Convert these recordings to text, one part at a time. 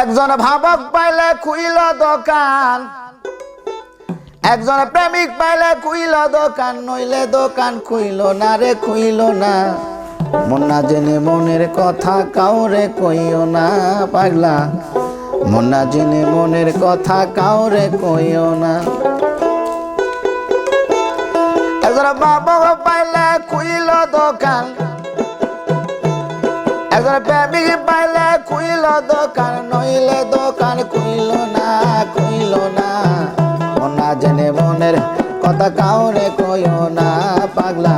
একজন ভাবক পাইলে খুইল দোকান, একজন প্রেমিক পাইলে খুইল দোকান, নইলে দোকান খুইল না রে, খুইল না। মন না জেনে মনের কথা কাউরে কইও না, পাগলা। মন না জেনে মনের কথা কাউরে কইও না। একজন বাবক পাইলে খুইল দোকান একজন প্রেমিক পাইলে খুইল দোকান নইলে দোকান খুইল না খুইল না মনা জেনে মনের কথা কাউরে কইও না পাগলা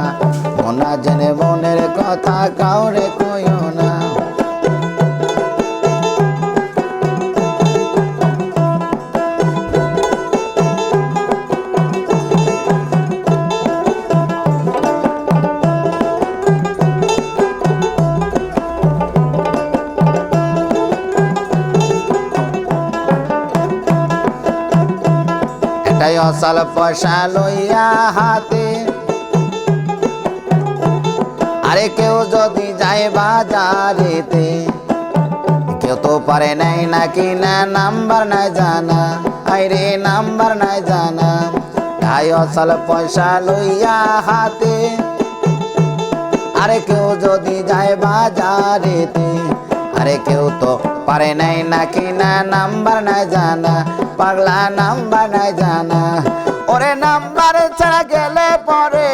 মনা জেনে মনের কথা কাউরে কইও না অসাল পয়সা লইয়া হাতে। আরে কেউ যদি যায় বাজারেতে, কেউ তো পারে নাই নাকি না, নাম্বার নাই জানা। আরে নাম্বার নাই জানা। তাই অসাল পয়সা লইয়া হাতে। আরে কেউ যদি যায় বাজারেতে আরে কেউ তো পারে নাই নাকি না? নাম্বার নাই জানা, পাগলা নাম্বার নাই জানা। ওরে নাম্বার ছাড়া গেলে পরে,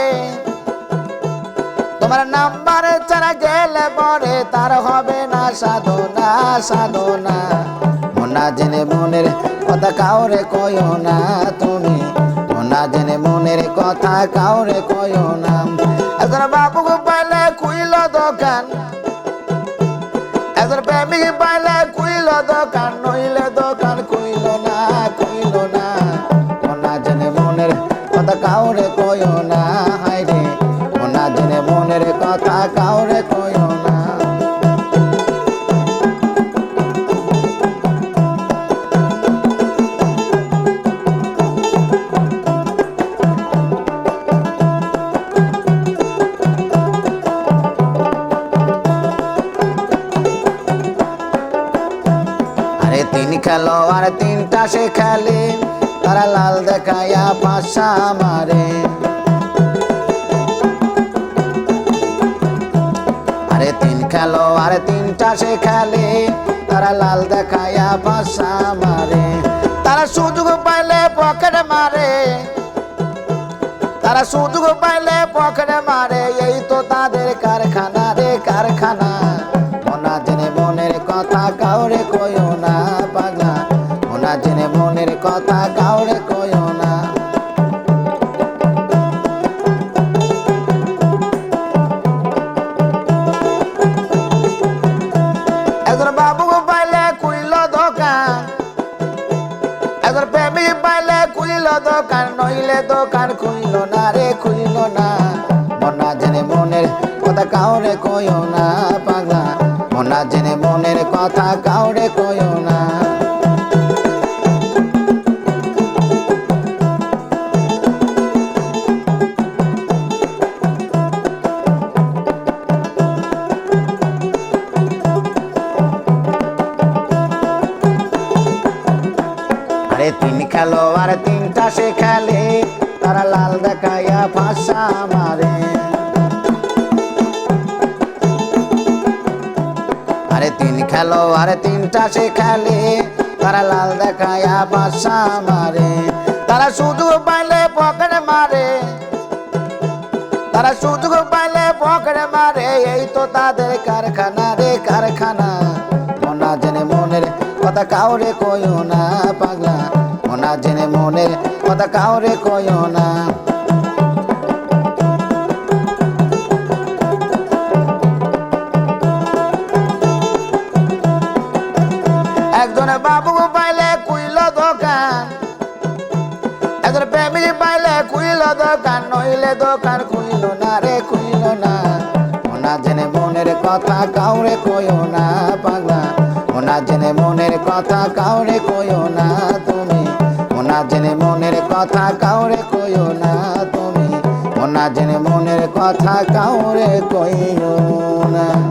তোমার নাম্বার ছাড়া গেলে পরে তার হবে না সাধনা সাধনা। মনা জেনে মনের কথা কাউরে কইও না তুমি। মনা জেনে মনের কথা কাউরে কইও না। কাউরে কইও না। আরে তিন খেলো আর তিনটা সে খেলে, তারা লাল দেখায়া পাশা মারে। তিনটা খালি, তারা লাল দেখায়া ভাষা মারে। তারা সুযোগ পাইলে পকেট মারে। তারা সুযোগ পাইলে পকেটে মারে। এই তো তাদের কারখানা রে কারখানা। প্রেমিক পাইলে খুইল দোকান, নইলে দোকান খুইল না রে, খুইল না। মনা জেনে মনের কথা কাউরে কইও না, পাগলা। মনা জেনে মনের কথা কাউরে কইও তিন খেলো তিনটা সে খেলে, তারা লাল দেখাইয়া ফাঁসা মারে। আরে তিন খেলো, আর তিনটা সে খেলে, তারা লাল দেখাইয়া বাসা মারে। তারা সুযোগ পাইলে পকেট মারে, তারা সুযোগ পাইলে পকেট মারে। এই তো তাদের কারখানা রে কারখানা, মনা জেনে মনের কথা কাউরে কইও না পাগলা। মনা জেনে মনের কথা কাউরে কইও না। একজনে বাবু পাইলে কুইল দোকান একজন প্রেমিক পাইলে কুইল দোকান, নইলে দোকান খুইল না রে খুইল না। ওনা জেনে মনের কথা কাউরে কইও না, পাগলা। ওনা জেনে মনের কথা কাউরে কইও না জেনে মনের কথা কাউরে কইও না তুমি। ও না জেনে মনের কথা কাউরে কইও না।